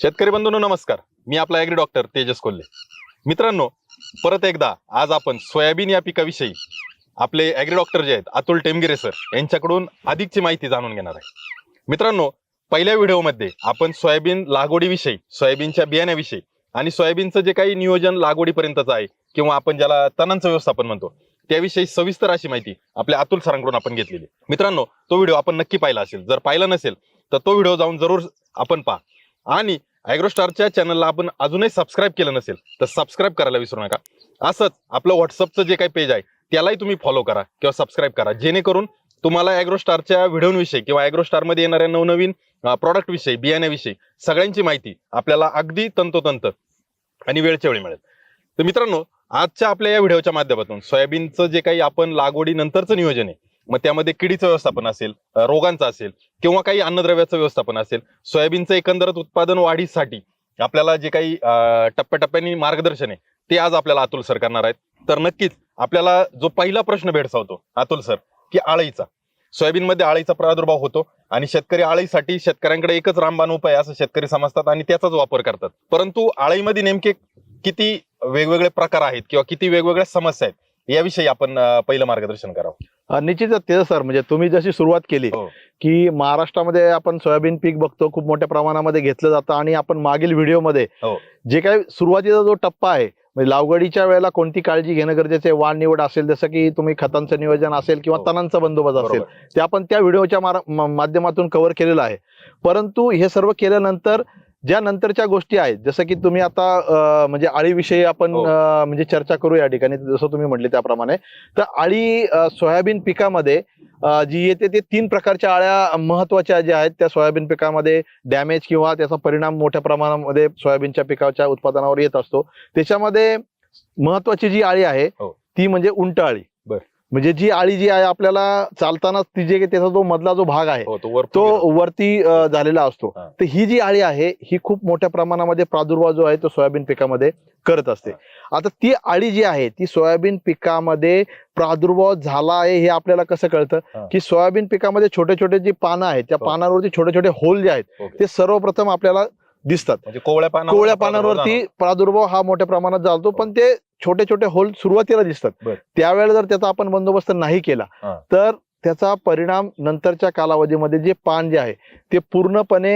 शेतकरी बंधूंनो नमस्कार. मी आपला ॲग्री डॉक्टर तेजस कोल्हे. मित्रांनो परत एकदा आज आपण सोयाबीन या पिकाविषयी आपले ॲग्री डॉक्टर जे आहेत अतुल टेमगिरे सर यांच्याकडून अधिकची माहिती जाणून घेणार आहे. मित्रांनो पहिल्या व्हिडिओमध्ये आपण सोयाबीन लागवडीविषयी सोयाबीनच्या बियाण्याविषयी आणि सोयाबीनचं जे काही नियोजन लागवडीपर्यंतचं आहे किंवा आपण ज्याला तणांचं व्यवस्थापन म्हणतो त्याविषयी सविस्तर अशी माहिती आपल्या अतुल सरांकडून आपण घेतलेली मित्रांनो तो व्हिडिओ आपण नक्की पाहिला असेल. जर पाहिला नसेल तर तो व्हिडिओ जाऊन जरूर आपण पहा. आणि ॲग्रोस्टारच्या चॅनलला आपण अजूनही सबस्क्राईब केलं नसेल तर सबस्क्राईब करायला विसरू नका. असंच आपलं व्हॉट्सअपचं जे काही पेज आहे त्यालाही तुम्ही फॉलो करा किंवा सबस्क्राईब करा. जेणेकरून तुम्हाला ॲग्रोस्टारच्या व्हिडिओविषयी किंवा ॲग्रोस्टारमध्ये येणाऱ्या नवनवीन प्रॉडक्ट विषयी बियाण्याविषयी सगळ्यांची माहिती आपल्याला अगदी तंतोतंत आणि वेळच्या वेळी मिळेल. तर मित्रांनो आजच्या आपल्या या व्हिडिओच्या माध्यमातून सोयाबीनचं जे काही आपण लागवडीनंतरचं नियोजन आहे मग त्यामध्ये किडीचं व्यवस्थापन असेल रोगांचं असेल किंवा काही अन्नद्रव्याचं व्यवस्थापन असेल सोयाबीनचं एकंदरच उत्पादन वाढीसाठी आपल्याला जे काही टप्प्याटप्प्याने मार्गदर्शन आहे ते आज आपल्याला अतुल सर करणार आहेत. तर नक्कीच आपल्याला जो पहिला प्रश्न भेडसावतो अतुल सर की आळीचा. सोयाबीनमध्ये आळीचा प्रादुर्भाव होतो आणि शेतकरी आळीसाठी शेतकऱ्यांकडे एकच रामबाण उपाय असं शेतकरी समजतात आणि त्याचाच वापर करतात. परंतु आळीमध्ये नेमके किती वेगवेगळे प्रकार आहेत किंवा किती वेगवेगळ्या समस्या आहेत याविषयी आपण अ, पहिलं मार्गदर्शन करावं अ, निश्चितच तेच सर म्हणजे तुम्ही जशी सुरुवात केली हो. की महाराष्ट्रामध्ये आपण सोयाबीन पीक बघतो खूप मोठ्या प्रमाणामध्ये घेतलं जातं आणि आपण मागील व्हिडिओमध्ये हो. जे काही सुरुवातीचा जो टप्पा आहे म्हणजे लागवडीच्या वेळेला कोणती काळजी घेणं गरजेचं आहे वाढ निवड असेल जसं की तुम्ही खतांचं नियोजन असेल किंवा हो. तणांचा बंदोबस्त असेल बरोबर. ते आपण त्या व्हिडिओच्या मार- म- माध्यमातून कव्हर केलेलं आहे परंतु हे सर्व केल्यानंतर ज्या नंतरच्या गोष्टी आहेत जसं की तुम्ही आता म्हणजे आळीविषयी आपण हो. म्हणजे चर्चा करू या ठिकाणी जसं तुम्ही म्हटले त्याप्रमाणे तर आळी सोयाबीन पिकामध्ये जी येते ते तीन प्रकारच्या आळ्या महत्त्वाच्या ज्या आहेत त्या सोयाबीन पिकामध्ये डॅमेज किंवा त्याचा परिणाम मोठ्या प्रमाणामध्ये सोयाबीनच्या पिकाच्या उत्पादनावर येत असतो त्याच्यामध्ये महत्वाची जी आळी आहे हो. ती म्हणजे उंट आळी. म्हणजे जी आळी जी आहे आपल्याला चालताना ती जे त्याचा जो मधला जो भाग आहे हो तो वर तो वरती अ, झालेला असतो हा. तर ही जी आळी आहे ही खूप मोठ्या प्रमाणामध्ये प्रादुर्भाव जो आहे तो सोयाबीन पिकामध्ये करत असते आता ती आळी जी आहे ती सोयाबीन पिकामध्ये प्रादुर्भाव झाला आहे हे आपल्याला कसं हा. कळतं की सोयाबीन पिकामध्ये छोटे छोटे जी पानं आहेत त्या हो. पानांवरती छोटे छोटे होल जे आहेत. ते सर्वप्रथम आपल्याला दिसतात म्हणजे कोवळ्या पानावर कोवळ्या प्रादुर्भाव पानांवरती प्रादुर्भाव हा मोठ्या प्रमाणात चालतो पण ते छोटे छोटे होल सुरुवातीला दिसतात बर. त्यावेळेला जर त्याचा आपण बंदोबस्त नाही केला हा. तर त्याचा परिणाम नंतरच्या कालावधीमध्ये जे पान जे आहे ते पूर्णपणे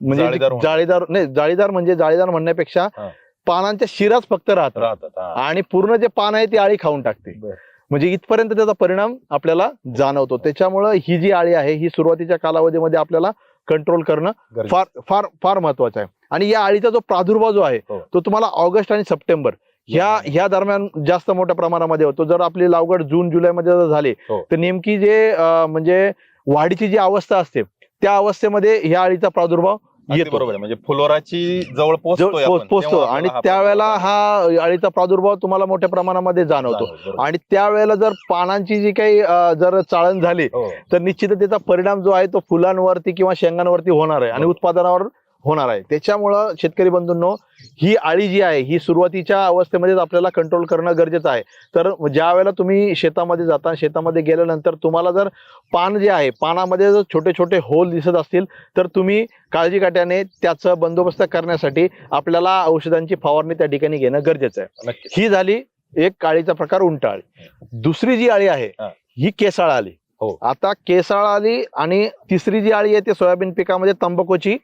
म्हणजे जाळीदार होणार. जाळीदार नाही जाळीदार म्हणजे जाळीदार म्हणण्यापेक्षा हा. पानांच्या शिराच फक्त राहतात राहतात हा. आणि पूर्ण जे पान आहे ती आळी खाऊन टाकते बर. म्हणजे इथपर्यंत त्याचा परिणाम आपल्याला जाणवतो त्याच्यामुळं ही जी आळी आहे ही सुरुवातीच्या कालावधीमध्ये आपल्याला कंट्रोल करणं. फार फार फार महत्वाचं आहे आणि या आळीचा जो प्रादुर्भाव जो आहे हो. तो तुम्हाला ऑगस्ट आणि सप्टेंबर ह्या ह्या दरम्यान जास्त मोठ्या प्रमाणामध्ये होतो जर आपली लागवड जून जुलैमध्ये जर झाली हो. तर नेमकी जे म्हणजे वाढीची जी अवस्था असते त्या अवस्थेमध्ये ह्या आळीचा प्रादुर्भाव अगदी येतो बरोबर आहे म्हणजे फुलोराची जवळ पोहोचतोय आपण, पोचतो तेव्हा आणि आपल्याला हा त्यावेळेला हा आळीचा प्रादुर्भाव तुम्हाला मोठ्या प्रमाणामध्ये जाणवतो जाणवतो. बरोबर. आणि त्यावेळेला जर पानांची जी काही अं, जर चाळण झाली हो. तर निश्चितच त्याचा परिणाम जो आहे तो फुलांवरती किंवा शेंगांवरती होणार आहे आणि बरोबर. उत्पादनावर होणार आहे त्याच्यामुळं शेतकरी बंधूंनो ही आळी जी आहे ही सुरुवातीच्या अवस्थेमध्येच आपल्याला कंट्रोल करणं गरजेचं आहे तर ज्या वेळेला तुम्ही शेतामध्ये जाता शेतामध्ये गेल्यानंतर तुम्हाला जर पान जे आहे पानामध्ये जर छोटे छोटे होल दिसत असतील तर तुम्ही काळजी काट्याने त्याचं बंदोबस्त करण्यासाठी आपल्याला औषधांची फवारणी त्या ठिकाणी घेणं गरजेचं आहे. ही झाली एक काळीचा प्रकार उंट आळी दुसरी जी आळी आहे हा. ही केसाळ आली हो. आता केसाळ आली आणि तिसरी जी आळी आहे ती सोयाबीन पिकामध्ये तंबाखूची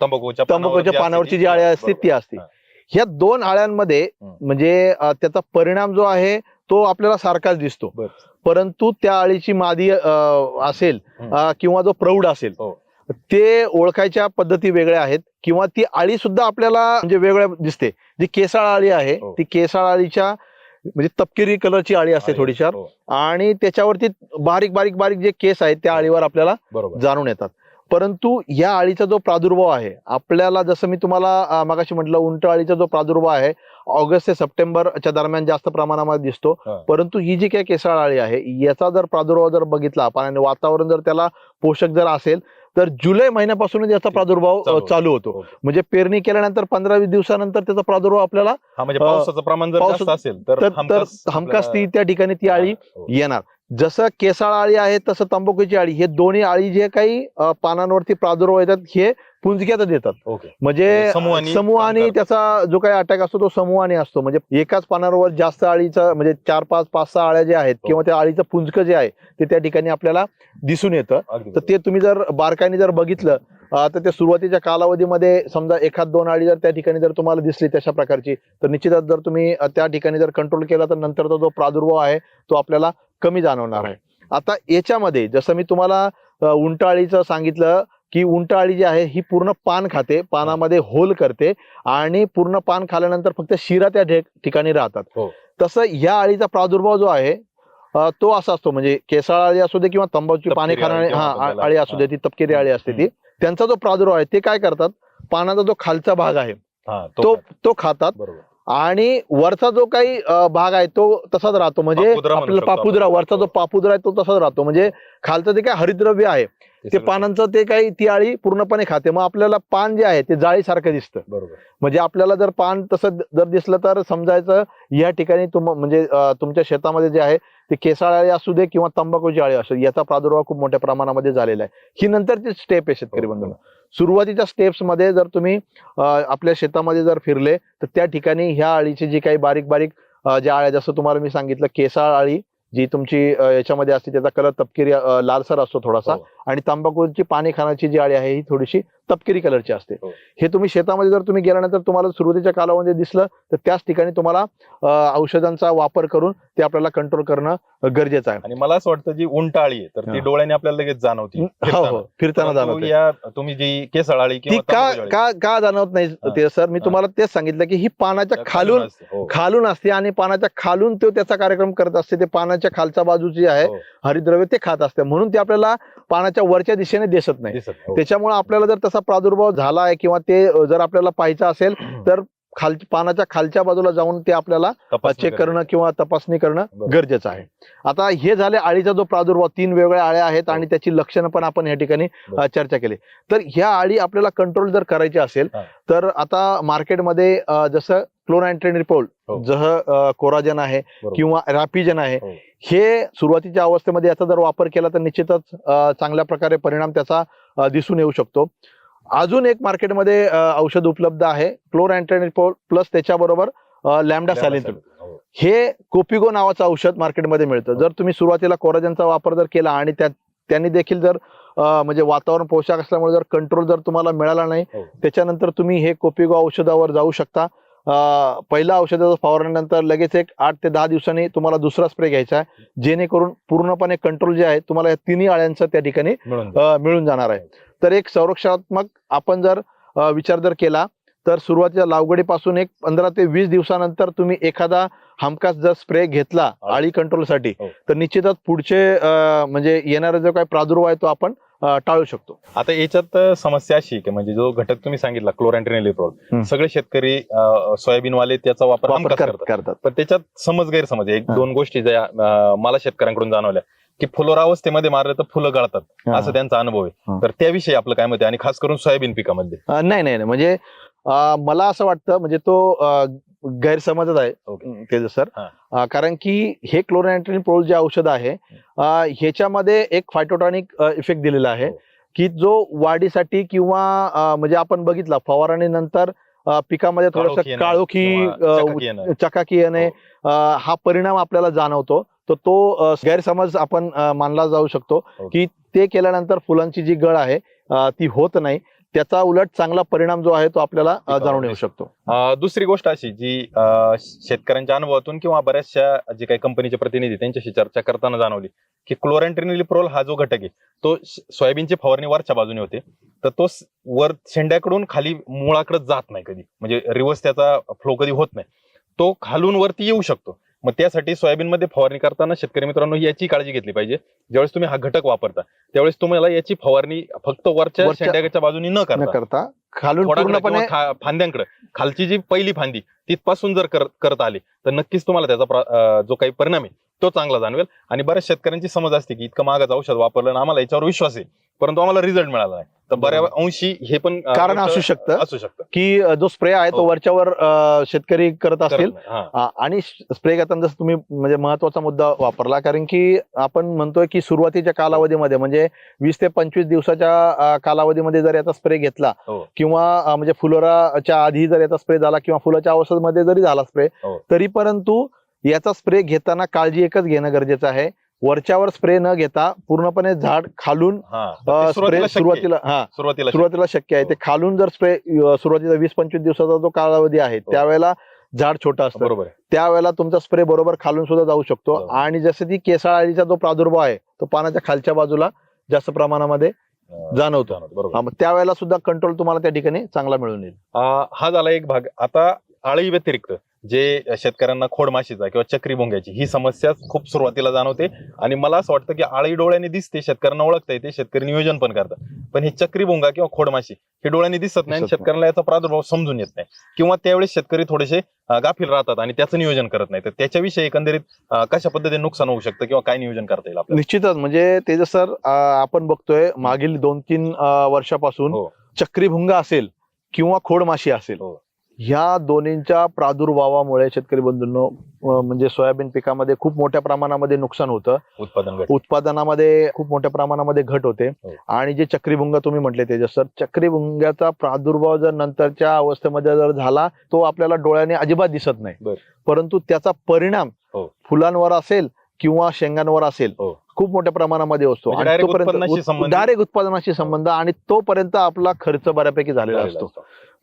तंबाखूच्या तंबाखूच्या पानावरची जी आळी असते ती असते. ह्या दोन आळ्यांमध्ये. म्हणजे त्याचा परिणाम जो आहे तो आपल्याला सारखाच दिसतो. परंतु त्या आळीची मादी असेल किंवा जो प्रौढ असेल हो. ते ओळखायच्या पद्धती वेगळ्या आहेत किंवा ती आळी सुद्धा आपल्याला म्हणजे वेगळ्या दिसते जी केसाळ आळी आहे हो. ती केसाळ आळीच्या म्हणजे तपकिरी कलरची आळी असते थोडीशार हो. आणि त्याच्यावरती बारीक बारीक बारीक जे केस आहेत त्या आळीवर आपल्याला जाणून येतात परंतु या आळीचा जो प्रादुर्भाव आहे आपल्याला जसं मी तुम्हाला मगाशी म्हटलं उंट आळीचा जो प्रादुर्भाव आहे ऑगस्ट ते सप्टेंबरच्या दरम्यान जास्त प्रमाणामध्ये दिसतो. परंतु ही जी काही केसाळ आळी आहे याचा जर प्रादुर्भाव जर बघितला आपण आणि वातावरण जर त्याला पोषक जर असेल तर जुलै महिन्यापासूनच याचा प्रादुर्भाव चालू होतो. म्हणजे पेरणी केल्यानंतर पंधरा वीस दिवसानंतर त्याचा प्रादुर्भाव आपल्याला म्हणजे पावसाचं प्रमाण जर असेल तर हमखास ती त्या ठिकाणी ती आळी हो. येणार जसं केसाळ आळी आहे तसं तंबाखूची आळी. हे दोन्ही आळी जे काही पानांवरती प्रादुर्भाव येतात हे पुंजक्यात देतात. ओके. म्हणजे समूहाने समूहाने काम करतात. त्याचा जो काही अटॅक असतो तो समूहाने असतो. म्हणजे एकाच पानावर जास्त आळीचा म्हणजे चार पाच पाच सहा आळ्या जे आहेत हो. किंवा त्या आळीचं पुंजकं जे आहे ते त्या ठिकाणी आपल्याला दिसून येतं. तर ते तुम्ही जर बारकाईने जर बघितलं तर ते सुरुवातीच्या कालावधीमध्ये समजा एखाद दोन आळी जर त्या ठिकाणी जर तुम्हाला दिसली तशा प्रकारची तर निश्चितच जर तुम्ही त्या ठिकाणी जर कंट्रोल केला तर नंतरचा जो प्रादुर्भाव आहे तो आपल्याला कमी जाणवणार आहे. आता याच्यामध्ये जसं मी तुम्हाला अं, उंट आळीचं सांगितलं की उंट आळी जी आहे ही पूर्ण पान खाते पानामध्ये होल करते आणि पूर्ण पान खाल्यानंतर फक्त शिरा त्या ठिकाणी राहतात. हो. तसं ह्या आळीचा प्रादुर्भाव जो आहे तो असा असतो म्हणजे केसाळ आळी असू दे किंवा तंबाखूची पाने खाणारी हा आळी असू दे ती तपकिरी आळी असते ती. त्यांचा जो प्रादुर्भाव आहे ते काय करतात पानाचा जो खालचा भाग आहे तो तो खातात. आणि वरचा जो काही भाग आहे तो तसाच राहतो. म्हणजे शकतो पापुद्रा. वरचा जो हो. पापुद्रा आहे तो तसाच राहतो. म्हणजे खालचं जे काय हरिद्रव्य आहे ते पानांचं ते काही ती आळी पूर्णपणे खाते. मग आपल्याला पान जे आहे ते जाळीसारखं दिसतं. बरोबर. म्हणजे आपल्याला जर पान तसं जर दिसलं तर समजायचं या ठिकाणी तुम म्हणजे तुमच्या शेतामध्ये जे आहे ते केसाळ आळी असू दे किंवा तंबाखूची आळी असू दे याचा प्रादुर्भाव खूप मोठ्या प्रमाणामध्ये झालेला आहे. ही नंतरची स्टेप आहे शेतकरी हो, बंधूंनो सुरुवातीच्या स्टेप्समध्ये जर तुम्ही आपल्या शेतामध्ये जर फिरले तर त्या ठिकाणी ह्या आळीची जी काही बारीक बारीक ज्या आळ्या जसं तुम्हाला मी सांगितलं केसाळ आळी जी तुमची याच्यामध्ये असते त्याचा कलर तपकिरी लालसर असतो थोडासा. हो. आणि तंबाखूची पाने खाण्याची जी आळी आहे ही थोडीशी तपकिरी कलरची असते हो. हे तुम्ही शेतामध्ये जर तुम्ही गेल्यानंतर तुम्हाला सुरुवातीच्या कालामध्ये दिसलं तर त्याच ठिकाणी तुम्हाला औषधांचा वापर करून ते आपल्याला कंट्रोल करणं गरजेचं आहे आणि मला असं वाटतं जी उंट आळी आहे तर ती. डोळ्याने आपल्याला लगेच जाणवती हो फिरताना. हो फिरताना जाणवते या तुम्ही जी केसळ आळी ती किंवा का का का जाणवत नाही. ते सर मी. तुम्हाला तेच सांगितलं की ही पानाच्या खालून. खालून असते आणि पानाच्या खालून तो त्याचा कार्यक्रम करत असते ते पानाच्या खालच्या बाजूची आहे हो. हरिद्रव्य ते खात असते म्हणून ते आपल्याला पानाच्या वरच्या दिशेने दिसत नाही हो. त्याच्यामुळे आपल्याला जर तसा प्रादुर्भाव झाला आहे किंवा ते जर आपल्याला पाहायचं असेल तर खाल पानाच्या खालच्या बाजूला जाऊन ते आपल्याला चेक करणं. किंवा तपासणी करणं. गरजेचं आहे आता हे झाले आळीचा जो प्रादुर्भाव तीन वेगवेगळ्या आळ्या आहेत आणि त्याची लक्षणं पण आपण या ठिकाणी. चर्चा केली तर ह्या आळी आपल्याला कंट्रोल जर करायची असेल हा. तर आता मार्केटमध्ये जसं क्लोरांट्रेनिपोल हो. जसं कोराजन आहे. किंवा रॅपिजन आहे हो. हे सुरुवातीच्या अवस्थेमध्ये याचा जर वापर केला तर निश्चितच चांगल्या प्रकारे परिणाम त्याचा दिसून येऊ शकतो अजून एक मार्केटमध्ये औषध उपलब्ध आहे क्लोरॅन्ट्रेनिपोल प्लस त्याच्याबरोबर लॅमडा सॅलिन हो. हे कोपिगो नावाचं औषध मार्केटमध्ये मिळतं जर तुम्ही सुरुवातीला कोराजनचा वापर जर केला आणि त्या त्यांनी देखील जर म्हणजे वातावरण पोषक असल्यामुळे जर कंट्रोल जर तुम्हाला मिळाला नाही. त्याच्यानंतर तुम्ही हे कोपिगो औषधावर जाऊ शकता अ, पहिल्या औषधाचं फवारण्यानंतर लगेच एक आठ ते दहा दिवसांनी तुम्हाला दुसरा स्प्रे घ्यायचा आहे जेणेकरून पूर्णपणे कंट्रोल जे आहे तुम्हाला या तिन्ही आळ्यांचं त्या ठिकाणी मिळून जाणार आहे तर एक संरक्षणात्मक आपण जर विचार जर केला तर सुरुवातीच्या लागवडीपासून एक पंधरा ते वीस दिवसानंतर तुम्ही एखादा हमखास जर स्प्रे घेतला आळी कंट्रोलसाठी हो. तर निश्चितच पुढचे म्हणजे येणारा जो काही प्रादुर्भाव आहे तो आपण टाळू शकतो. आता याच्यात समस्या अशी की म्हणजे जो घटक तुम्ही सांगितला क्लोरॅन्ट्रिनिलिप्रोल. सगळे शेतकरी सोयाबीन वाले त्याचा वापर करतात. पण त्याच्यात समज गैरसमज एक. दोन गोष्टी ज्या मला शेतकऱ्यांकडून जाणवल्या की फुलोरावस्थेमध्ये मारलं तर फुलं गळतात. असं त्यांचा अनुभव. आहे. तर त्याविषयी आपलं काय मत आहे? आणि खास करून सोयाबीन पिकामध्ये. नाही नाही. म्हणजे मला असं वाटतं म्हणजे तो गैरसमजच आहे. तेज सर कारण की हे क्लोरॅन्ट्रिन प्रोल जे औषध आहे ह्याच्यामध्ये एक फायटोटॉनिक इफेक्ट दिलेला आहे हो. की जो वाढीसाठी किंवा म्हणजे आपण बघितला फवारणीनंतर पिकामध्ये थोडस काळोखी चकाकी येणं. हो. हा परिणाम आपल्याला जाणवतो तर तो गैरसमज आपण मानला जाऊ शकतो. की ते केल्यानंतर फुलांची जी गळ आहे ती होत नाही त्याचा उलट चांगला परिणाम जो आहे तो आपल्याला जाणून येऊ शकतो. दुसरी गोष्ट अशी जी शेतकऱ्यांच्या अनुभवातून किंवा बऱ्याचशा जे काही कंपनीचे प्रतिनिधी त्यांच्याशी चर्चा करताना जाणवली की क्लोरॅन्ट्रिनिलिप्रोल हा जो घटक आहे तो सोयाबीनची फवारणी वरच्या बाजूने होते. तर तो वर शेंड्याकडून खाली मुळाकडे जात नाही कधी. म्हणजे रिवर्स त्याचा फ्लो कधी होत नाही. तो खालून वरती येऊ शकतो. मग त्यासाठी सोयाबीनमध्ये फवारणी करताना शेतकरी मित्रांनो याची काळजी घेतली पाहिजे. ज्यावेळेस तुम्ही हा घटक वापरता त्यावेळेस तुम्हाला याची फवारणी फक्त वरच्या शेंड्याच्या बाजूने न करता करता खालून पूर्णपणे फांद्यांकडे खालची जी पहिली फांदी तिथपासून जर कर- करत आली तर नक्कीच तुम्हाला त्याचा जो काही परिणाम आहे तो चांगला जाणवेल आणि बऱ्याच शेतकऱ्यांची समज असते की इतकं महागाचं औषध वापरलं आणि आम्हाला याच्यावर विश्वास आहे परंतु आम्हाला रिझल्ट मिळाला नाही तर बऱ्या अंशी हे पण कारण असू शकतं असू शकतं की जो स्प्रे आहे तो हो. वरच्यावर शेतकरी करत. आ- आणि स्प्रे करताना जसं तुम्ही म्हणजे महत्त्वाचा मुद्दा वापरला कारण की आपण म्हणतोय की सुरुवातीच्या कालावधीमध्ये म्हणजे वीस ते पंचवीस दिवसाच्या कालावधीमध्ये जर याचा स्प्रे घेतला हो. किंवा म्हणजे फुलोराच्या आधी जर याचा स्प्रे झाला किंवा फुलाच्या अवस्थेमध्ये जरी झाला स्प्रे हो. तरी परंतु याचा स्प्रे घेताना काळजी एकच घेणं गरजेचं आहे वरच्यावर स्प्रे न घेता पूर्णपणे झाड खालून हा. ते स्प्रे सुरुवातीला हा सुरुवातीला शक्य आहे हो. ते खालून जर स्प्रे सुरुवातीला वीस पंचवीस दिवसाचा जो कालावधी आहे हो. त्यावेळेला झाड छोटं. असतं बरोबर. त्यावेळेला तुमचा स्प्रे बरोबर खालून सुद्धा जाऊ शकतो बरोबर. आणि जसं ती केसाळ अळीचा जो प्रादुर्भाव आहे तो पानाच्या खालच्या बाजूला जास्त प्रमाणामध्ये जाणवतो बरोबर हा, त्यावेळेला सुद्धा कंट्रोल तुम्हाला त्या ठिकाणी चांगला मिळून येईल हा झाला एक भाग आता आळी व्यतिरिक्त जे शेतकऱ्यांना खोडमाशीचा किंवा चक्री भोंग्याची ही समस्या खूप सुरुवातीला जाणवते आणि मला असं वाटतं की आळी डोळ्याने दिसते शेतकऱ्यांना ओळखता येते शेतकरी नियोजन पण करतात पण हे चक्री भोंगा किंवा खोडमाशी हे डोळ्याने दिसत नाही आणि. शेतकऱ्यांना याचा प्रादुर्भाव समजून येत नाही किंवा त्यावेळेस शेतकरी थोडेसे गाफील राहतात आणि त्याचं नियोजन करत नाही तर त्याच्याविषयी एकंदरीत कशा पद्धतीने नुकसान होऊ शकतं किंवा काय नियोजन करता येईल निश्चितच म्हणजे तेजस सर आपण बघतोय मागील दोन तीन वर्षापासून हो. चक्रीभुंगा असेल किंवा खोडमाशी असेल हो. ह्या दोन्हींच्या प्रादुर्भावामुळे शेतकरी बंधूंनो म्हणजे सोयाबीन पिकामध्ये खूप मोठ्या प्रमाणामध्ये नुकसान होतं उत्पादन उत्पादनामध्ये खूप मोठ्या प्रमाणामध्ये घट होते हो. आणि जे चक्रीभुंगा तुम्ही म्हटले तेजस सर चक्रीभुंग्याचा प्रादुर्भाव जर नंतरच्या अवस्थेमध्ये जर झाला तो आपल्याला डोळ्याने अजिबात दिसत नाही. परंतु त्याचा परिणाम हो. फुलांवर असेल किंवा शेंगांवर असेल हो. खूप मोठ्या प्रमाणामध्ये असतो म्हणजे डायरेक्ट उत्पादनाशी संबंध आणि तोपर्यंत आपला खर्च बऱ्यापैकी झालेला असतो.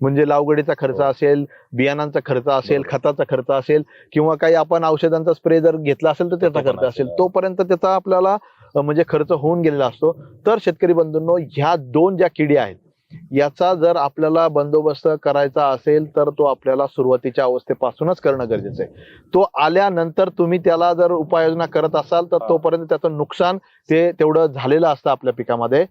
म्हणजे लावगडीचा खर्च हो. असेल बियाणांचा खर्च असेल. खताचा खर्च असेल किंवा काही आपण औषधांचा स्प्रे जर घेतला असेल तर त्याचा खर्च असेल असेल. तोपर्यंत त्याचा आपल्याला म्हणजे खर्च होऊन गेलेला असतो तर शेतकरी बंधूंनो ह्या दोन ज्या किडी आहेत याचा जर आपल्याला बंदोबस्त करायचा असेल तर तो आपल्याला सुरुवातीच्या अवस्थेपासूनच करणं गरजेचं आहे तो आल्यानंतर तुम्ही त्याला जर उपाययोजना करत असाल तर हा. तोपर्यंत त्याचं नुकसान ते तेवढं झालेलं असतं आपल्या पिकामध्ये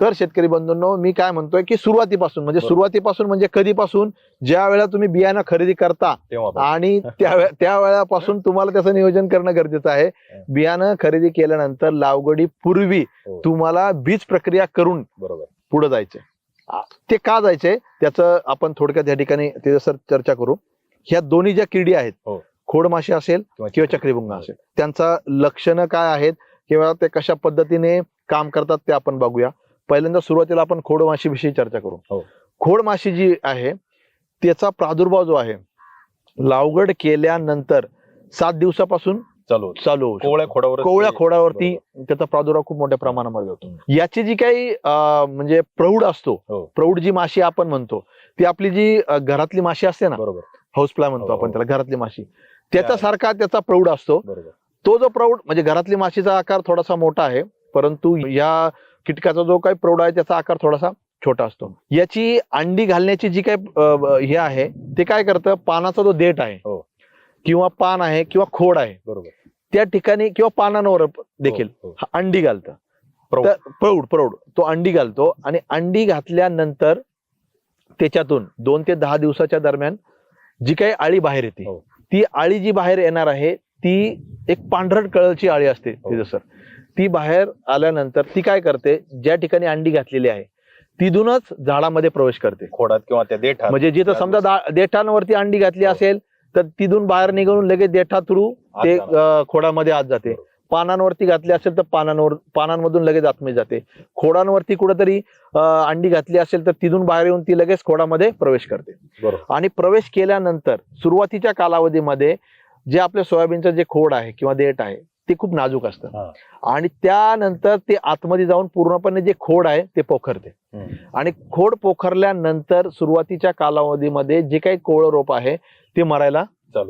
तर शेतकरी बंधूंनो मी काय म्हणतोय की सुरुवातीपासून म्हणजे. सुरुवातीपासून म्हणजे कधीपासून ज्या वेळेला तुम्ही बियाणं खरेदी करता. आणि त्या वेळापासून तुम्हाला त्याचं नियोजन करणं गरजेचं आहे बियाणं खरेदी केल्यानंतर लागवडी पूर्वी हो. तुम्हाला बीज प्रक्रिया करून बरोबर पुढे जायचे ते का जायचे त्याचं आपण थोडक्यात या ठिकाणी सर चर्चा करू ह्या दोन्ही ज्या किडी आहेत हो. खोडमाशी असेल किंवा चक्रीभुंगा असेल त्यांचा लक्षणं काय आहेत किंवा ते कशा पद्धतीने काम करतात ते आपण बघूया पहिल्यांदा सुरुवातीला आपण खोडमाशी विषयी चर्चा करू हो. खोडमाशी जी आहे त्याचा प्रादुर्भाव जो आहे लावगड केल्यानंतर सात दिवसापासून चालू. चालू. कोवळ्या खोडावर कोवळ्या खोडावरती त्याचा प्रादुर्भाव खूप मोठ्या प्रमाणामध्ये होतो याची जी काही म्हणजे प्रौढ असतो हो. प्रौढ जी माशी आपण म्हणतो ती आपली जी घरातली माशी असते ना बरोबर हाऊस फ्लाय म्हणतो हो, आपण. त्याला घरातली माशी त्याचा सारखा त्याचा प्रौढ असतो तो जो प्रौढ म्हणजे घरातली माशीचा आकार थोडासा मोठा आहे परंतु या कीटकाचा जो काही प्रौढ आहे त्याचा आकार थोडासा छोटा असतो याची अंडी घालण्याची जी काही हे आहे ते काय करतं पानाचा जो देठ आहे हो. किंवा पान आहे किंवा खोड आहे बरोबर त्या ठिकाणी किंवा पानांवर देखील हो, हो. अंडी घालतं प्रौढ. प्रौढ तो अंडी घालतो आणि अंडी घातल्यानंतर त्याच्यातून दोन ते दहा दिवसाच्या दरम्यान जी काही आळी बाहेर येते. ती आळी जी बाहेर येणार आहे ती एक पांढरट कळलची आळी असते. तिथं सर ती बाहेर आल्यानंतर ती काय करते? ज्या ठिकाणी अंडी घातलेली आहे तिथूनच झाडामध्ये प्रवेश करते. खोडात किंवा त्या देठात. म्हणजे जिथं समजा दा- देठांवरती अंडी घातली हो. असेल तर तिथून बाहेर निघून लगेच देठा थ्रू आत ते जाणार. अं, खोडामध्ये आत जाते. पानांवरती घातली असेल तर पानांवर पानांमधून लगेच आतमध्ये जाते. खोडांवरती कुठेतरी अंडी घातली असेल तर तिथून बाहेर येऊन ती लगेच खोडामध्ये प्रवेश करते. बरोबर. आणि प्रवेश केल्यानंतर सुरुवातीच्या कालावधीमध्ये जे आपल्या सोयाबीनचं जे खोड आहे किंवा देठ आहे ते खूप नाजूक असतं. आणि त्यानंतर ते आतमध्ये जाऊन पूर्णपणे जे खोड आहे ते पोखरते. आणि खोड पोखरल्यानंतर सुरुवातीच्या कालावधीमध्ये जे काही कोवळं रोप आहे ते मरायला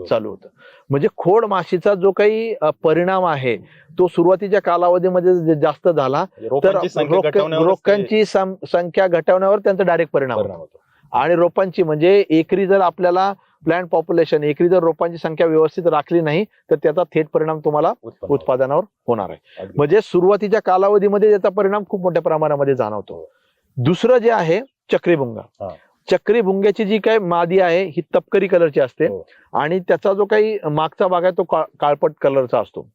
चालू होतं. म्हणजे खोड माशीचा जो काही परिणाम आहे तो सुरुवातीच्या कालावधीमध्ये जास्त झाला. म्हणजे तर रोपांची संख्या घटवण्यावर त्यांचा डायरेक्ट परिणाम होतो. आणि रोपांची म्हणजे एकरी जर आपल्याला प्लांट पॉप्युलेशन एकरी जर रोपांची संख्या व्यवस्थित राखली नाही तर त्याचा थेट परिणाम तुम्हाला उत्पादनावर होणार आहे. म्हणजे सुरुवातीच्या कालावधीमध्ये त्याचा परिणाम खूप मोठ्या प्रमाणामध्ये जाणवतो दुसरं जे आहे चक्रीभुंगा हा. चक्रीभुंग्याची जी काही मादी आहे ही तपकरी कलरची असते हो. आणि त्याचा जो काही मागचा भाग आहे तो काळपट कलरचा असतो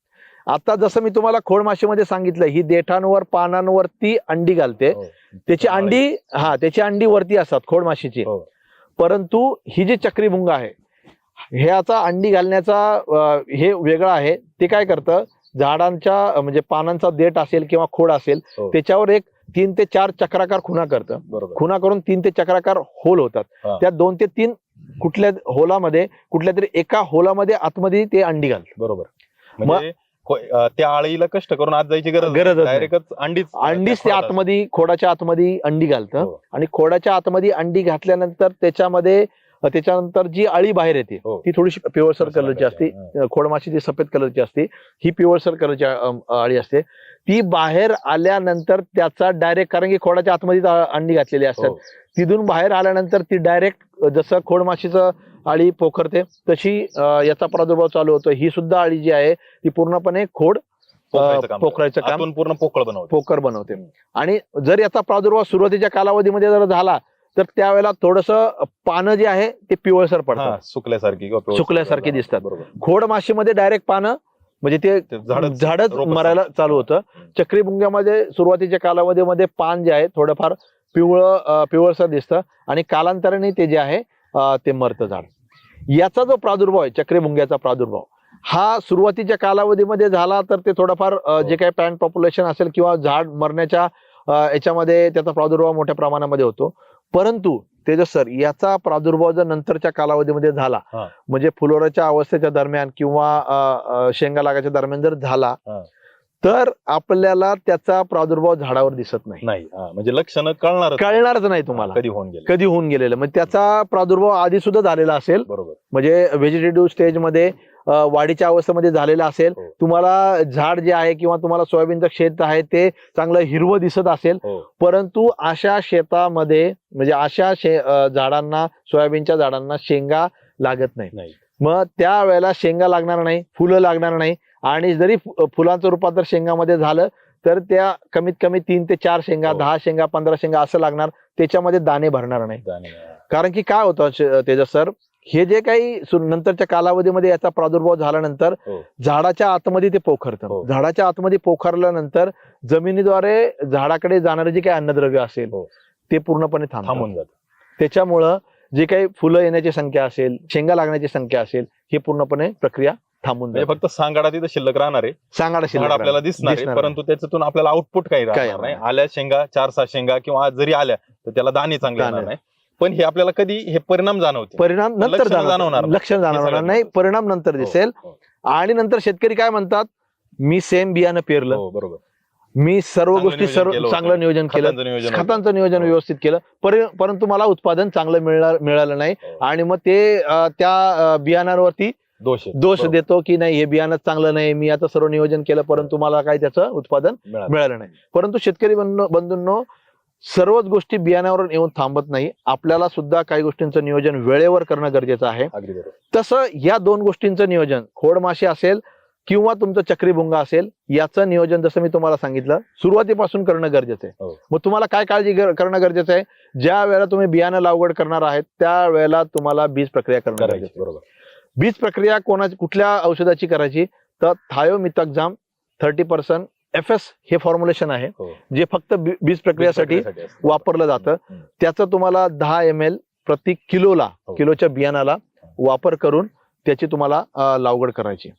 आता जसं मी तुम्हाला खोडमाशीमध्ये सांगितलं ही देठांवर पानांवर ती अंडी घालते हो. त्याची अंडी हा त्याची अंडी वरती असतात खोडमाशीची हो. परंतु ही जी चक्रीभुंग आहे ह्याचा अंडी घालण्याचा हे वेगळं आहे. ते काय करतं झाडांच्या म्हणजे पानांचा देठ असेल किंवा खोड असेल हो. त्याच्यावर एक तीन ते चार चक्राकार खुणा करतं. खुणा करून तीन ते चक्राकार होल होतात. त्या दोन ते तीन कुठल्या होलामध्ये कुठल्या तरी एका होलामध्ये आतमध्ये ते अंडी घालतात बरोबर. म्हणजे को- अं, त्या आळीला कष्ट करून आत जायची गरज गरजच नाही. डायरेक्टच अंडीच अंडीच ते खोडात आतमध्ये खोडाच्या आतमध्ये अंडी घालतं हो. आणि खोडाच्या आतमध्ये अंडी घातल्यानंतर त्याच्यामध्ये त्याच्यानंतर जी अळी बाहेर येते हो. ती थोडीशी पिवळसर कलरची असते खोडमाशी जी सफेद कलरची असते ही पिवळसर कलरची अळी असते ती बाहेर आल्यानंतर त्याचा डायरेक्ट कारण की खोडाच्या आतमध्ये अंडी घातलेली असतात हो. तिथून बाहेर आल्यानंतर ती डायरेक्ट जसं खोडमाशीचं अळी पोखरते तशी याचा प्रादुर्भाव चालू होतो. ही सुद्धा अळी जी आहे ती पूर्णपणे खोड पोखरायचं काम पूर्ण पोकळ बनवतो. पोकर बनवते. आणि जर याचा प्रादुर्भाव सुरुवातीच्या कालावधीमध्ये जर झाला तर त्यावेळेला थोडस पानं जे आहे ते पिवळसर पडतात. सुकल्यासारखी सुकल्यासारखी दिसतात. बरोबर. खोड माशीमध्ये डायरेक्ट पानं म्हणजे ते झाडच मरायला चालू. होतं. चक्रीभुंग्यामध्ये सुरुवातीच्या कालावधीमध्ये पान जे आहे थोडंफार पिवळ पिवळसर दिसतं. आणि कालांतराने ते जे आहे ते मरतं झाड. याचा जो प्रादुर्भाव आहे चक्रीभुंग्याचा प्रादुर्भाव हा सुरुवातीच्या कालावधीमध्ये झाला तर ते थोडंफार अं, जे काही पॅन्ट पॉप्युलेशन असेल किंवा झाड मरण्याच्या याच्यामध्ये त्याचा प्रादुर्भाव मोठ्या प्रमाणामध्ये होतो परंतु तेजस सर याचा प्रादुर्भाव जर नंतरच्या कालावधीमध्ये झाला हा. म्हणजे फुलोराच्या अवस्थेच्या दरम्यान किंवा शेंगा लागाच्या दरम्यान जर झाला हा. तर आपल्याला त्याचा प्रादुर्भाव झाडावर दिसत नाही. नाही हा, म्हणजे लक्षणं कळणार कळणारच नाही तुम्हाला. कधी होऊन गेले कधी होऊन गेलेलं. म्हणजे त्याचा प्रादुर्भाव आधी सुद्धा झालेला असेल. बरोबर. म्हणजे व्हेजिटेटिव्ह स्टेजमध्ये अं, वाढीच्या अवस्थेमध्ये झालेला असेल. हो. तुम्हाला झाड जे आहे किंवा तुम्हाला सोयाबीनचं शेत आहे ते चांगलं हिरवं दिसत असेल. हो. परंतु अशा शेतामध्ये म्हणजे अशा शे अं, झाडांना सोयाबीनच्या झाडांना शेंगा लागत नाही नाही. मग त्या वेळेला शेंगा लागणार नाही फुलं लागणार नाही. आणि जरी फुलांचं रूपांतर शेंगामध्ये झालं तर त्या कमीत कमी तीन ते चार शेंगा हो. दहा शेंगा पंधरा शेंगा असं लागणार त्याच्यामध्ये दाणे भरणार नाही कारण की काय होतं तेजस सर हे जे काही नंतरच्या कालावधीमध्ये याचा प्रादुर्भाव झाल्यानंतर हो. झाडाच्या आतमध्ये ते पोखरतं हो. झाडाच्या आतमध्ये पोखरल्यानंतर जमिनीद्वारे झाडाकडे जाणारे जे काही अन्नद्रव्य असेल. ते पूर्णपणे थांबून जात त्याच्यामुळं जे काही फुलं येण्याची संख्या असेल शेंगा लागण्याची संख्या असेल ही पूर्णपणे प्रक्रिया थांबून म्हणजे जाते. फक्त सांगाडा तिथं शिल्लक राहणार आहे. सांगाडा शिल्लक आपल्याला राहणार. दिसणार आहे दिसणार परंतु त्याच्यातून आपल्याला आउटपुट काही काही राहणार नाही. आल्या शेंगा चार सहा शेंगा किंवा आज जरी आल्या तर त्याला दाणे चांगले दाणे. येणार नाही. पण हे आपल्याला कधी हे परिणाम जाणवते परिणाम नंतर लक्षणं जाणवणार जाणवणार नाही. लक्षण जाणवणार सगळ्यात नाही. परिणाम नंतर हो, दिसेल. हो, आणि नंतर शेतकरी काय म्हणतात? मी सेम बियाणं पेरलं. हो बरोबर. मी सर्व चांगलं गोष्टी नियोजन सर्व केलं होतं. चांगलं नियोजन केलं. खतांचं नियोजन होतं. खतांचं नियोजन हो. व्यवस्थित केलं. परि- परंतु मला उत्पादन चांगलं मिळणार मिळालं नाही. हो. आणि मग ते अं, त्या अं, बियाणांवरती दोष. दोष. देतो की नाही हे बियाणं चांगलं नाही मी आता सर्व नियोजन केलं परंतु मला काही त्याचं उत्पादन मिळालं. नाही परंतु शेतकरी बंधू- बंधूंनो सर्वच गोष्टी बियाण्यावर येऊन थांबत नाही आपल्याला सुद्धा काही गोष्टींचं नियोजन वेळेवर करणं गरजेचं आहे तसं या दोन गोष्टींचं नियोजन खोडमाशी असेल किंवा तुमचं चक्रीभुंगा असेल याचं नियोजन जसं मी तुम्हाला सांगितलं सुरुवातीपासून करणं गरजेचं आहे हो. मग तुम्हाला काय काळजी करणं गरजेचं आहे ज्या वेळेला तुम्ही बियाणं लागवड करणार आहेत त्या वेळेला तुम्हाला बीज प्रक्रिया करणं गरजेचं बरोबर बीज प्रक्रिया कोणाची कुठल्या औषधाची करायची तर thiamethoxam thirty percent F S हे फॉर्म्युलेशन आहे हो. जे फक्त बीज प्रक्रियासाठी. वापरलं जातं. त्याचं तुम्हाला दहा एम एल प्रति किलोला हो. किलोच्या बियाणाला वापर करून त्याची तुम्हाला लागवड करायची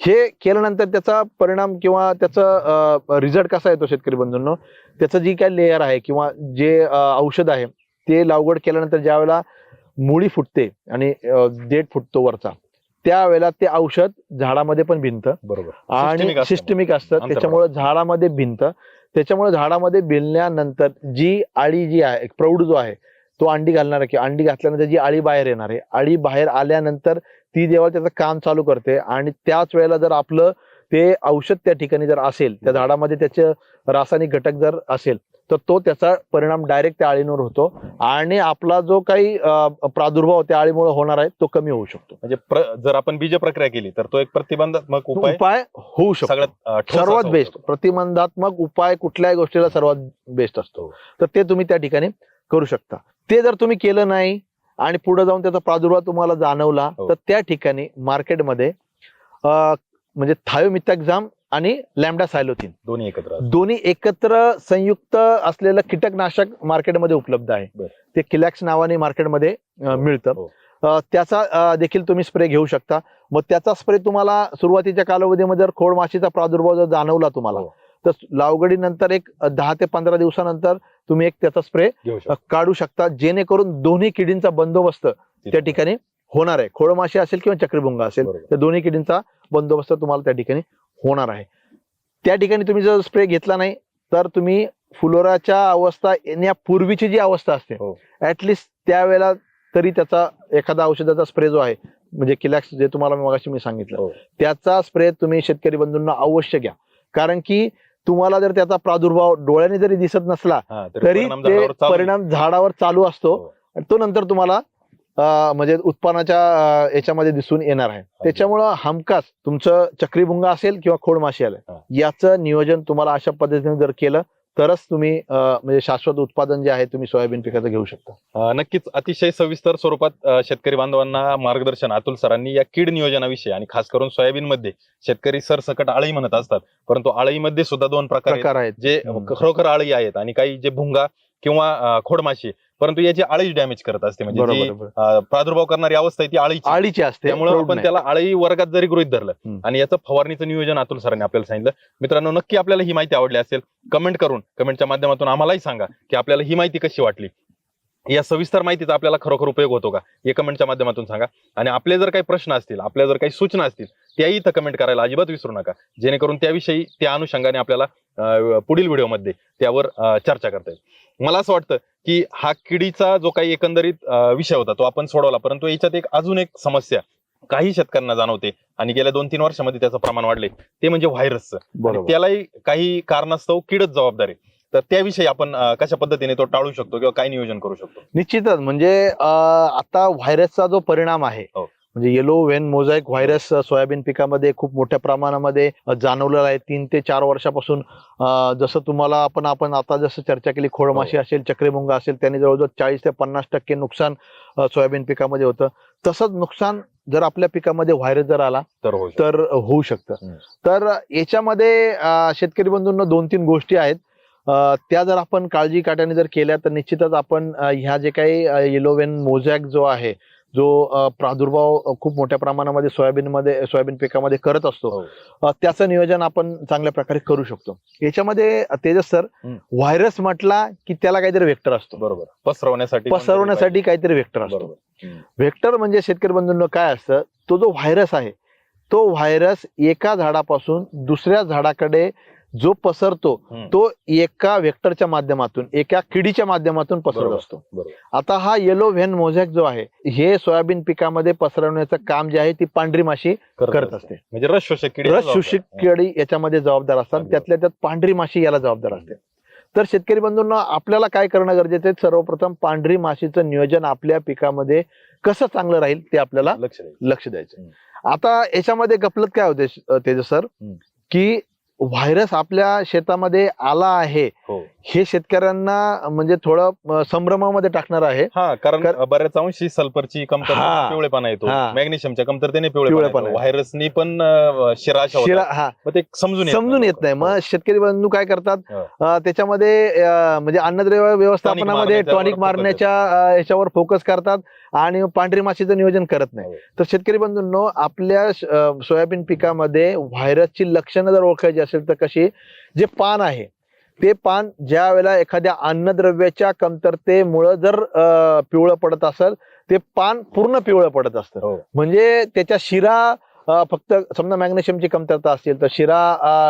हे केल्यानंतर त्याचा परिणाम किंवा त्याचा रिझल्ट कसा येतो शेतकरी बंधूंनो त्याचं जी काय लेअर आहे किंवा जे औषध आहे ते लागवड केल्यानंतर ज्या वेळेला मुळी फुटते आणि देठ फुटतो वरचा. त्यावेळेला ते औषध झाडामध्ये पण भिनतं बरोबर. आणि. सिस्टमिक असतं. अंतर्भाग. त्याच्यामुळे झाडामध्ये भिंत. त्याच्यामुळे झाडामध्ये भिनल्यानंतर जी आळी जी आहे प्रौढ जो आहे तो अंडी घालणार आहे किंवा अंडी घातल्यानंतर जी आळी बाहेर येणार आहे आळी बाहेर आल्यानंतर ती जेव्हा त्याचं काम चालू करते आणि त्याच वेळेला जर आपलं ते औषध त्या ठिकाणी जर असेल त्या झाडामध्ये त्याचे रासायनिक घटक जर असेल तर तो त्याचा परिणाम डायरेक्ट त्या आळींवर होतो. आणि आपला जो काही प्रादुर्भाव त्या आळीमुळे होणार आहे तो कमी होऊ शकतो. म्हणजे जर आपण बीज प्रक्रिया केली तर तो एक प्रतिबंधात्मक उपाय उपाय होऊ शकतो. सर्वात बेस्ट. प्रतिबंधात्मक उपाय कुठल्याही गोष्टीला सर्वात बेस्ट असतो. तर ते तुम्ही त्या ठिकाणी करू शकता. ते जर तुम्ही केलं नाही आणि पुढे जाऊन त्याचा प्रादुर्भाव तुम्हाला जाणवला हो. तर त्या ठिकाणी मार्केटमध्ये म्हणजे थायोमिथॅक्झाम आणि लॅमडा सायलोथिन. दोन्ही एकत्र दोन्ही एकत्र संयुक्त असलेलं कीटकनाशक मार्केटमध्ये उपलब्ध आहे. ते किलॅक्स नावाने मार्केटमध्ये अं, मिळतं. हो. त्याचा देखील तुम्ही स्प्रे घेऊ शकता. मग त्याचा स्प्रे तुम्हाला सुरुवातीच्या कालावधीमध्ये जर खोड माशीचा प्रादुर्भाव जर जाणवला तुम्हाला हो. तर लागवडीनंतर एक अं, दहा ते पंधरा दिवसानंतर तुम्ही एक त्याचा स्प्रे काढू शकता. जेणेकरून दोन्ही किडींचा बंदोबस्त त्या ठिकाणी होणार आहे. खोडमाशी असेल किंवा चक्रीभुंगा असेल. त्या दोन्ही किडींचा बंदोबस्त तुम्हाला त्या ठिकाणी होणार आहे त्या ठिकाणी तुम्ही जर स्प्रे घेतला नाही तर तुम्ही फुलोराच्या अवस्था येण्यापूर्वीची जी अवस्था असते हो. ऍटलिस्ट त्यावेळेला तरी त्याचा एखादा औषधाचा स्प्रे जो आहे म्हणजे किलॅक्स जे तुम्हाला मगाशी मी सांगितलं हो. त्याचा स्प्रे तुम्ही शेतकरी बंधूंना अवश्य घ्या कारण की तुम्हाला जर त्याचा प्रादुर्भाव डोळ्याने जरी दिसत नसला हा, तरी परिणाम ते झाडावर चालू आहे. परिणाम झाडावर चालू असतो हो. आणि तो नंतर तुम्हाला म्हणजे उत्पन्नाच्या याच्यामध्ये दिसून येणार आहे त्याच्यामुळं हमखास तुमचं चक्रीभुंगा असेल किंवा खोडमाशी आलं. याचं नियोजन तुम्हाला अशा पद्धतीने जर केलं तरच तुम्ही म्हणजे शाश्वत उत्पादन जे आहे तुम्ही सोयाबीन पिकाचं घेऊ शकता नक्कीच अतिशय सविस्तर स्वरूपात शेतकरी बांधवांना मार्गदर्शन अतुल सरांनी या कीड नियोजनाविषयी आणि खास करून सोयाबीन मध्ये शेतकरी सरसकट आळी म्हणत असतात परंतु आळीमध्ये सुद्धा दोन प्रकार आहेत. जे. खरोखर आळी आहेत आणि काही जे भुंगा किंवा खोडमाशी परंतु याची आळी डॅमेज करत असते. म्हणजे जी, बरोबर बरोबर. अं, प्रादुर्भाव करणारी अवस्था आहे ती आळीची. आळीची असते. त्यामुळे प्रौढ आपण नाही. त्याला आळी वर्गात जरी गृहित धरलं हम्म. आणि याचं फवारणीचं नियोजन अतुल सरांनी आपल्याला सांगितलं. मित्रांनो नक्की आपल्याला ही माहिती आवडली असेल कमेंट करून कमेंटच्या माध्यमातून आम्हालाही सांगा की आपल्याला ही माहिती कशी वाटली. या सविस्तर माहितीचा आपल्याला खरोखर उपयोग होतो का? हे कमेंटच्या माध्यमातून सांगा. आणि आपले जर काही प्रश्न असतील आपल्या जर काही सूचना असतील त्याही इथं कमेंट करायला अजिबात विसरू नका. जेणेकरून त्याविषयी त्या अनुषंगाने आपल्याला पुढील व्हिडिओमध्ये त्यावर चर्चा करता येईल. मला असं वाटतं की हा किडीचा जो काही एकंदरीत विषय होता तो आपण सोडवला. परंतु याच्यात एक अजून एक समस्या काही शेतकऱ्यांना जाणवते आणि गेल्या दोन तीन वर्षामध्ये त्याचं प्रमाण वाढले ते म्हणजे व्हायरसचं त्यालाही काही कारणास्तव किडच जबाबदार आहे. तर त्याविषयी आपण कशा पद्धतीने तो टाळू शकतो किंवा काय नियोजन करू शकतो? निश्चितच. म्हणजे अं, आता व्हायरसचा जो परिणाम आहे हो. म्हणजे yellow vein mosaic virus soybean पिकामध्ये खूप मोठ्या प्रमाणामध्ये जाणवलेला आहे. तीन ते चार वर्षापासून जसं तुम्हाला आपण आपण आता जसं चर्चा केली खोडमाशी असेल चक्रीमुंगा असेल त्यांनी जवळजवळ चाळीस ते पन्नास टक्के नुकसान सोयाबीन पिकामध्ये होतं. तसंच नुकसान जर आपल्या पिकामध्ये व्हायरस जर आला तर होऊ शकतो. तर होऊ शकतं. हम्म. तर याच्यामध्ये शेतकरी बंधूंना दोन तीन गोष्टी आहेत. त्या जर आपण काळजी काट्याने जर केल्या तर निश्चितच आपण ह्या जे काही येलोवेन मोझॅक जो आहे जो प्रादुर्भाव खूप मोठ्या प्रमाणामध्ये सोयाबीनमध्ये सोयाबीन पिकामध्ये करत असतो हो. त्याचं नियोजन आपण चांगल्या प्रकारे करू शकतो याच्यामध्ये तेजस सर. व्हायरस म्हटला की त्याला काहीतरी वेक्टर असतो बरोबर पसरवण्यासाठी पसरवण्यासाठी काहीतरी वेक्टर असतो. व्हेक्टर म्हणजे शेतकरी बंधूंनो काय असतं तो जो व्हायरस आहे तो व्हायरस एका झाडापासून दुसऱ्या झाडाकडे जो पसरतो. तो एका व्हेक्टरच्या माध्यमातून एका किडीच्या माध्यमातून पसरत. असतो. आता हा येलो व्हेन मोझॅक जो आहे हे सोयाबीन पिकामध्ये पसरवण्याचं काम जे आहे ती पांढरी माशी करत असते. म्हणजे रस शोषक किडी रस शोषक किडी याच्यामध्ये जबाबदार असतात त्यातल्या त्यात पांढरी माशी याला जबाबदार असते. तर शेतकरी बंधूंना आपल्याला काय करणं गरजेचं आहे? सर्वप्रथम पांढरी माशीचं नियोजन आपल्या पिकामध्ये कसं चांगलं राहील ते आपल्याला लक्ष द्यायचं. आता याच्यामध्ये गपलत काय होते तेजस सर. की व्हायरस आपल्या शेतामध्ये आला आहे. हो. हे शेतकऱ्यांना म्हणजे थोडं संभ्रमामध्ये टाकणार आहे. हा कारण कर- बऱ्याच अंशी सल्फरची कमतरता. पिवळेपणा येतो. मॅग्नेशियमच्या कमतरतेने पिवळेपणा. व्हायरसनी पण शिरा शिरा. हा. ते समजून समजून येत नाही. मग शेतकरी बंधू काय करतात? त्याच्यामध्ये म्हणजे अन्नद्रव्य व्यवस्थापनामध्ये टॉनिक मारण्याच्या याच्यावर फोकस करतात आणि पांढरी माशीचं नियोजन करत नाही. हो. तर शेतकरी बंधूंनो आपल्या सोयाबीन पिकामध्ये व्हायरसची लक्षणं जर ओळखायची असेल तर कशी जे पान आहे ते पान ज्या वेळेला एखाद्या अन्नद्रव्याच्या कमतरतेमुळं जर पिवळं पडत असेल ते पान पूर्ण पिवळं पडत असतं हो. म्हणजे त्याच्या शिरा फक्त समजा मॅग्नेशियमची कमतरता असतील तर शिरा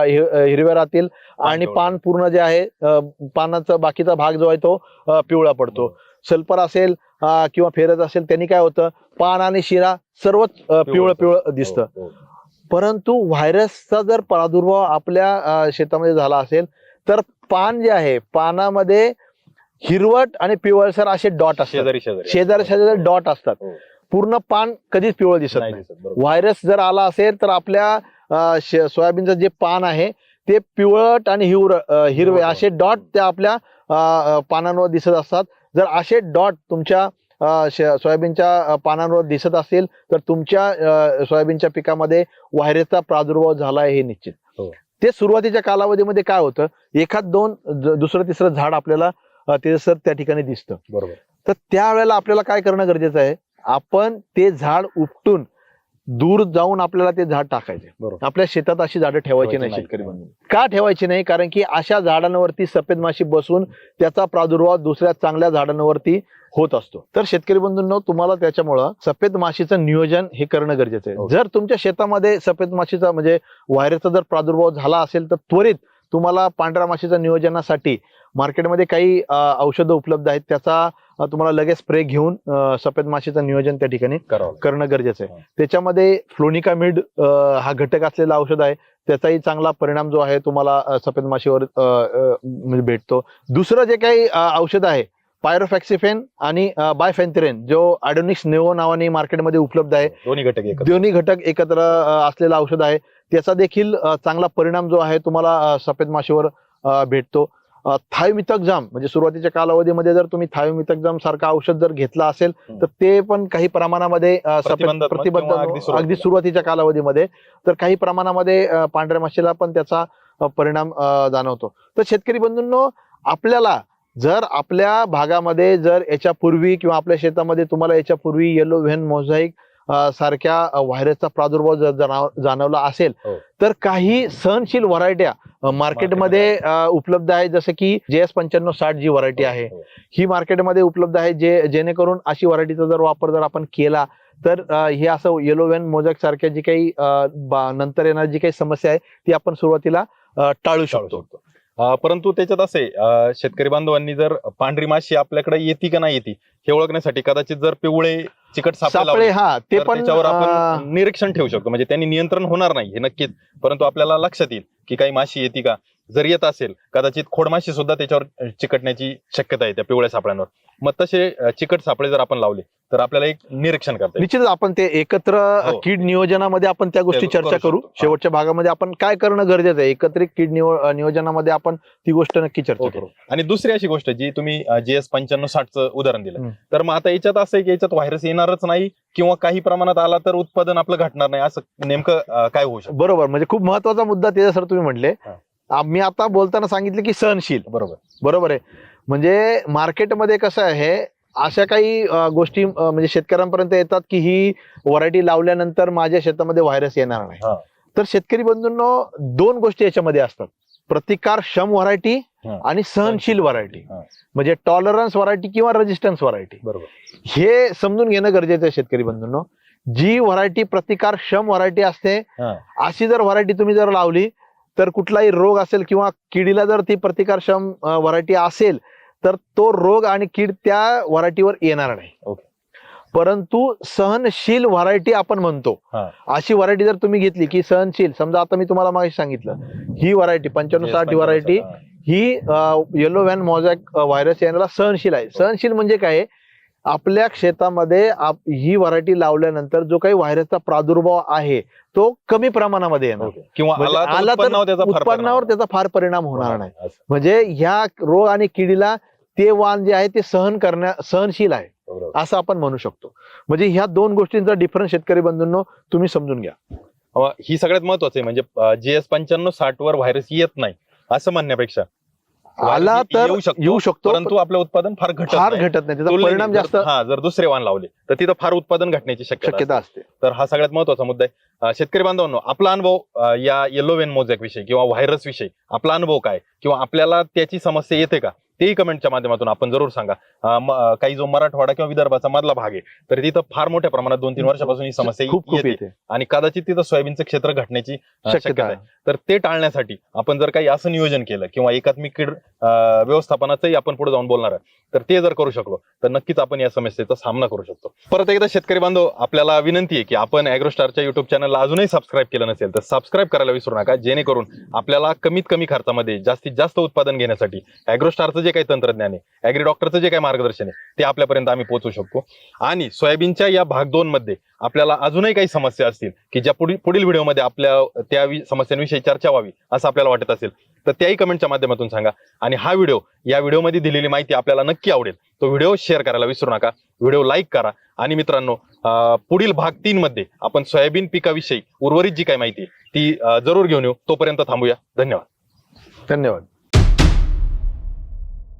हि- हिरव्या राहतील आणि. पान पूर्ण जे आहे पानाचा बाकीचा भाग जो आहे तो पिवळा पडतो सल्फर असेल किंवा फेरत असेल त्यांनी काय होतं पान आणि शिरा सर्वच पिवळं पिवळं दिसतं हो, हो. परंतु व्हायरसचा जर प्रादुर्भाव आपल्या शेतामध्ये झाला असेल तर पान जे आहे पानामध्ये हिरवट आणि पिवळसर असे डॉट असतात शेजारी शेजारी डॉट असतात हो. पूर्ण पान कधीच पिवळ दिसत नाही. व्हायरस जर आला असेल तर आपल्या सोयाबीनचं जे पान आहे ते पिवळट आणि हिवर हिरवे. असे डॉट त्या आपल्या पानांवर दिसत असतात जर असे डॉट तुमच्या सोयाबीनच्या पानांवर दिसत असतील तर तुमच्या सोयाबीनच्या पिकामध्ये व्हायरसचा प्रादुर्भाव झाला आहे हे निश्चित. हो. ते सुरुवातीच्या कालावधीमध्ये काय होतं? एखाद दोन दुसरं तिसरं झाड आपल्याला ते सर त्या ठिकाणी दिसतं. बरोबर. तर त्यावेळेला आपल्याला काय करणं गरजेचं आहे? आपण ते झाड उपटून दूर जाऊन आपल्याला ते झाड टाकायचे. आपल्या शेतात अशी झाडं ठेवायची नाही नाही. शेतकरी बंधू. का ठेवायची नाही? कारण की अशा झाडांवरती सफेद माशी बसून त्याचा प्रादुर्भाव दुसऱ्या चांगल्या झाडांवरती होत असतो. तर शेतकरी बंधूंनो तुम्हाला त्याच्यामुळं सफेद माशीचं नियोजन हे करणं गरजेचं आहे. हो. जर तुमच्या शेतामध्ये सफेद माशीचा म्हणजे व्हायरसचा जर प्रादुर्भाव झाला असेल तर त्वरित तुम्हाला पांढऱ्या माशीच्या नियोजनासाठी मार्केटमध्ये काही औषधं उपलब्ध आहेत. त्याचा तुम्हाला लगेच स्प्रे घेऊन सफेद माशीचं नियोजन त्या ठिकाणी करणं गरजेचं आहे. हा. त्याच्यामध्ये फ्लोनिकामिड हा घटक असलेला औषध आहे. त्याचाही चांगला परिणाम जो आहे तुम्हाला सफेद माशीवर म्हणजे भेटतो. दुसरं जे काही औषध आहे पायरोफॅक्सिफेन आणि बायफेन्थेरेन जो ॲडोनिक्स नेओ नावाने मार्केटमध्ये उपलब्ध आहे. दोन्ही घटक एकत्र. दोन्ही घटक एकत्र असलेलं औषध आहे. त्याचा देखील चांगला परिणाम जो आहे तुम्हाला सफेद माशीवर भेटतो. थायोमिथक्झाम म्हणजे सुरुवातीच्या कालावधीमध्ये जर तुम्ही थायोमिथक्झाम सारखं औषध जर घेतला असेल. तर ते पण काही प्रमाणामध्ये प्रतिबंध अगदी सुरुवातीच्या. कालावधीमध्ये तर काही प्रमाणामध्ये पांढऱ्या माशीला पण त्याचा परिणाम जाणवतो. तर शेतकरी बंधूंनो आपल्याला जर आपल्या भागामध्ये जर याच्यापूर्वी किंवा आपल्या शेतामध्ये तुम्हाला याच्यापूर्वी येलो व्हेन मोझाईक सारख्या व्हायरसचा प्रादुर्भाव जर जाणव- जाणवला असेल हो. तर काही सहनशील व्हरायट्या मार्केटमध्ये उपलब्ध आहेत जसं की जे एस पंच्याण्णव साठ जी व्हरायटी आहे हो. ही मार्केटमध्ये उपलब्ध आहे जे जेणेकरून अशी व्हरायटीचा जर वापर जर आपण केला तर हे असं येलो व्हॅन मोजॅक सारख्या जी काही नंतर येणारी जी काही समस्या आहे ती आपण सुरुवातीला टाळू शकतो परंतु त्याच्यात असे शेतकरी बांधवांनी जर पांढरी माशी आपल्याकडे येते का नाही येते हे ओळखण्यासाठी कदाचित जर पिवळे चिकट सापळे लावले, हा ते पण त्याच्यावर आपण निरीक्षण ठेवू शकतो. म्हणजे त्यांनी नियंत्रण होणार नाही हे नक्कीच. परंतु आपल्याला लक्षात येईल की काही माशी येते का? जर येत असेल कदाचित खोडमाशी सुद्धा त्याच्यावर चिकटण्याची शक्यता आहे त्या पिवळ्या सापळ्यांवर. मग तसे चिकट सापळे जर आपण लावले तर आपल्याला एक निरीक्षण करता निश्चितच आपण ते एकत्र हो. कीड नियोजनामध्ये आपण त्या गोष्टी चर्चा करू. शेवटच्या भागामध्ये आपण काय करणं गरजेचं आहे? एकत्रित कीड नियो- नियोजनामध्ये आपण ती गोष्ट नक्की चर्चा. करू. आणि दुसरी अशी गोष्ट जी तुम्ही जी एस पंच्याण्णव साठचं उदाहरण दिलं. तर मग आता याच्यात असं आहे की याच्यात व्हायरस येणारच नाही किंवा काही प्रमाणात आला तर उत्पादन आपलं घटणार नाही असं नेमकं काय होऊ शकतं? बरोबर. म्हणजे खूप महत्त्वाचा मुद्दा ते सर तुम्ही म्हटले. मी आता बोलताना सांगितलं की सहनशील बरोबर. बरोबर आहे. म्हणजे मार्केटमध्ये कसं आहे अशा काही गोष्टी म्हणजे शेतकऱ्यांपर्यंत येतात की ही व्हरायटी लावल्यानंतर माझ्या शेतामध्ये व्हायरस येणार नाही. तर शेतकरी बंधूंनो दोन गोष्टी याच्यामध्ये असतात. प्रतिकारक्षम व्हरायटी. आणि सहनशील व्हरायटी. म्हणजे टॉलरन्स व्हरायटी किंवा रेजिस्टन्स व्हरायटी. बरोबर. हे समजून घेणं गरजेचं आहे शेतकरी बंधूंनो. जी व्हरायटी प्रतिकारक्षम व्हरायटी असते. अशी जर व्हरायटी तुम्ही जर लावली तर कुठलाही रोग असेल किंवा किडीला जर ती प्रतिकारक्षम व्हरायटी असेल तर तो रोग आणि कीड त्या व्हरायटीवर येणार नाही ओके. परंतु सहनशील व्हरायटी आपण म्हणतो. अशी व्हरायटी जर तुम्ही घेतली की सहनशील समजा आता मी तुम्हाला मागे सांगितलं ही व्हरायटी पंच्याण्णव साठ व्हरायटी हा. येलो व्हॅन मॉझॅक व्हायरस याला सहनशील आहे सहनशील म्हणजे काय? आपल्या शेतामध्ये आप- ही व्हरायटी लावल्यानंतर जो काही व्हायरसचा प्रादुर्भाव आहे तो कमी प्रमाणामध्ये येणार. किंवा म्हणजे आला तर उत्पन्नावर त्याचा फार परिणाम होणार. नाही. म्हणजे ह्या रोग आणि किडीला ते वाण जे आहे ते सहन करण्या सहनशील आहे. असं आपण म्हणू शकतो. म्हणजे ह्या दोन गोष्टींचा डिफरन्स शेतकरी बंधूंनो तुम्ही समजून घ्या. ही सगळ्यात महत्वाचं आहे. म्हणजे जी एस पंच्याण्णव साठ वर व्हायरस येत नाही असं म्हणण्यापेक्षा. आला तर येऊ शकतो, परंतु आपलं उत्पादन फार घटत फार. घटत नाही. त्याचा परिणाम जास्त हा जर दुसरे वाण लावले तर तिथं फार उत्पादन घटण्याची शक्यता असते. तर हा सगळ्यात महत्त्वाचा मुद्दा आहे. शेतकरी बांधवांनो आपला अनुभव या येलो वेन मोजॅक विषयी किंवा व्हायरस विषयी आपला अनुभव काय? किंवा आपल्याला त्याची समस्या येते का? तेही कमेंटच्या माध्यमातून आपण जरूर सांगा. काही जो मराठवाडा किंवा विदर्भाचा मधला भाग आहे तर तिथं फार मोठ्या प्रमाणात दोन तीन वर्षापासून ही समस्या खूप खूप येते आणि कदाचित तिथं सोयाबीनचं क्षेत्र घटण्याची शक्यता आहे. तर ते टाळण्यासाठी आपण जर काही असं नियोजन केलं किंवा एकात्मिक कीड व्यवस्थापनाचंही आपण पुढे जाऊन बोलणार आहे तर ते जर करू शकलो तर नक्कीच आपण या समस्येचा सामना करू शकतो. परत एकदा शेतकरी बांधव आपल्याला विनंती आहे की आपण अॅग्रोस्टारच्या युट्यूब चॅनलला अजूनही सबस्क्राईब केलं नसेल तर सबस्क्राईब करायला विसरू नका जेणेकरून आपल्याला कमीत कमी खर्चामध्ये जास्तीत जास्त उत्पादन घेण्यासाठी अॅग्रोस्टारचं जे काही तंत्रज्ञान आहे ॲग्री डॉक्टरचं जे काही मार्गदर्शन आहे ते आपल्यापर्यंत आम्ही पोहोचू शकतो. आणि सोयाबीनच्या या भाग दोन मध्ये आपल्याला अजूनही काही समस्या असतील की ज्या पुढील पुढील व्हिडिओमध्ये आपल्या त्या समस्यांविषयी चर्चा व्हावी असं आपल्याला वाटत असेल तर त्याही कमेंटच्या माध्यमातून सांगा. आणि हा व्हिडिओ या व्हिडिओमध्ये दिलेली माहिती आपल्याला नक्की आवडेल तो व्हिडिओ शेअर करायला विसरू नका. व्हिडिओ लाईक करा. आणि मित्रांनो पुढील भाग तीन मध्ये आपण सोयाबीन पिकाविषयी उर्वरित जी काही माहिती ती जरूर घेऊन येऊ. तोपर्यंत थांबूया. धन्यवाद. धन्यवाद.